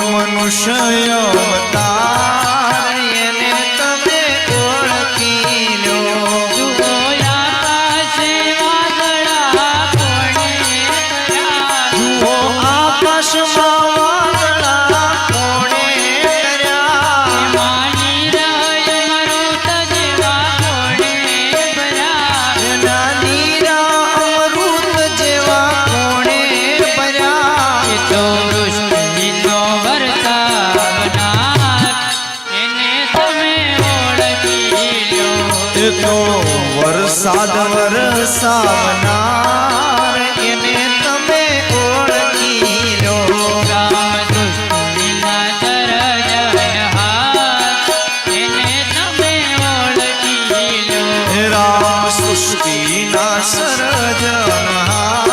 મનુષ્ય અવતાર. તો વરસાદ વરસાવનાર એને તમે ઓળખી લો રામ સૃષ્ટિના સર્જનહાર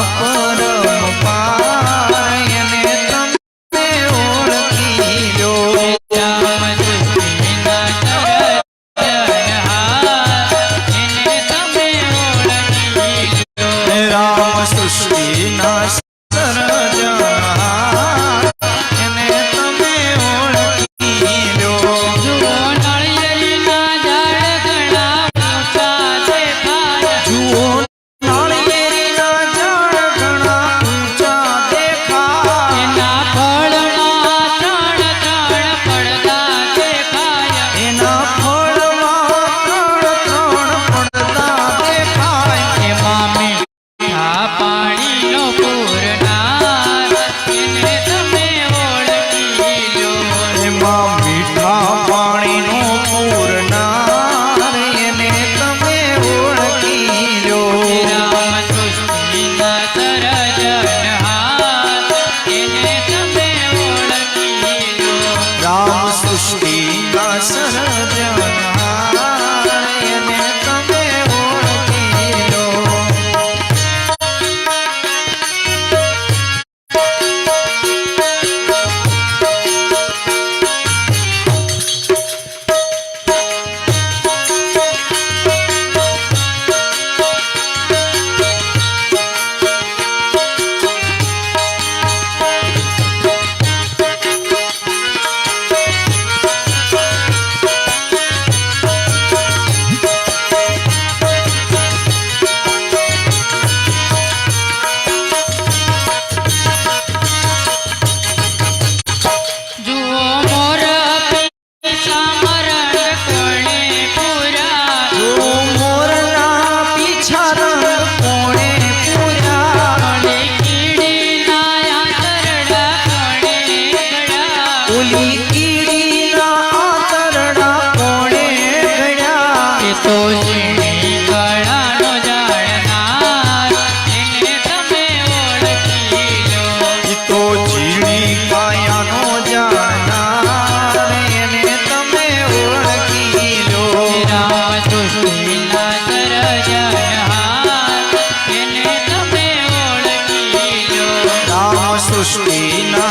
Oh.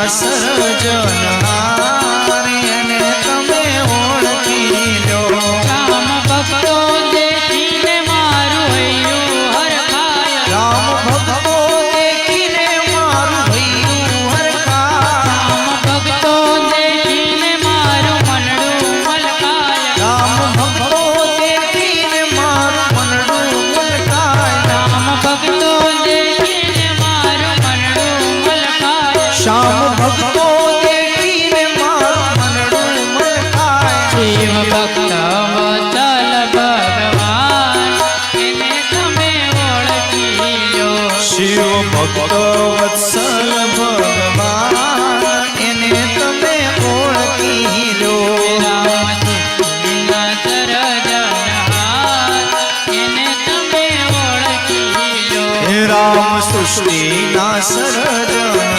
સર્જના શિવ ભક્ત વત્સલ ભગવાન. એને તમે ઓળખી લો. રામ સૃષ્ટિના સરજન.